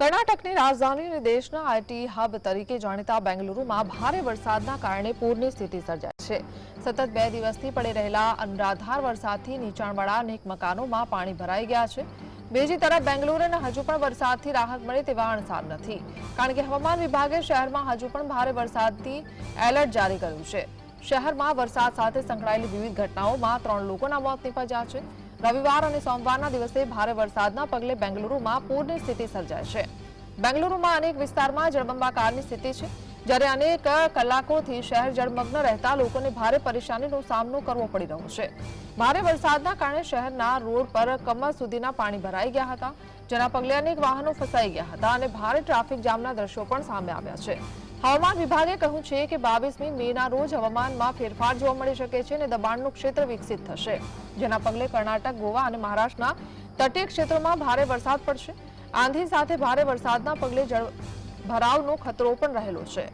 કર્ણાટકની રાજધાની અને દેશના આઈટી હબ તરીકે જાણીતા બેંગલુરુમાં ભારે વરસાદના કારણે પૂરની સ્થિતિ સર્જાઈ છે. સતત બે દિવસથી પડી રહેલા અનરાધાર વરસાદથી નીચાણવાળા અનેક મકાનોમાં પાણી ભરાઈ ગયા છે. બીજી તરફ બેંગલુરુને હજુ પણ વરસાદથી રાહત મળે તેવા અણસાર નથી. કારણ કે હવામાન વિભાગે શહેરમાં હજુ પણ ભારે વરસાદથી એલર્ટ જારી કર્યું છે. શહેરમાં વરસાદ સાથે સંકળાયેલી વિવિધ ઘટનાઓમાં ત્રણ લોકોના મોત નીપજ્યા છે. રવિવાર અને સોમવારના દિવસે ભારે વરસાદના પગલે બેંગલુરુમાં પૂરની સ્થિતિ સર્જાય છે. બેંગલુરુમાં અનેક વિસ્તારમાં જળબંબાકારની સ્થિતિ છે. જ્યારે અનેક કલાકોથી શહેર જળમગ્ન રહેતા લોકોને ભારે પરેશાનીનો સામનો કરવો પડી રહ્યો છે. ભારે વરસાદના કારણે શહેરના રોડ પર કમર સુધીના પાણી ભરાઈ ગયા હતા, જેના પગલે અનેક વાહનો ફસાઈ ગયા હતા અને ભારે ટ્રાફિક જામના દ્રશ્યો પણ સામે આવ્યા છે. હવામાન વિભાગે કહ્યું છે કે બાવીસમી મેના રોજ હવામાનમાં ફેરફાર જોવા મળી શકે છે અને દબાણનું ક્ષેત્ર વિકસિત થશે. જેના પગલે કર્ણાટક, ગોવા અને મહારાષ્ટ્રના તટીય ક્ષેત્રોમાં ભારે વરસાદ પડશે. આંધી સાથે ભારે વરસાદના પગલે જળ ભરાવનો ખતરો પણ રહેલો છે.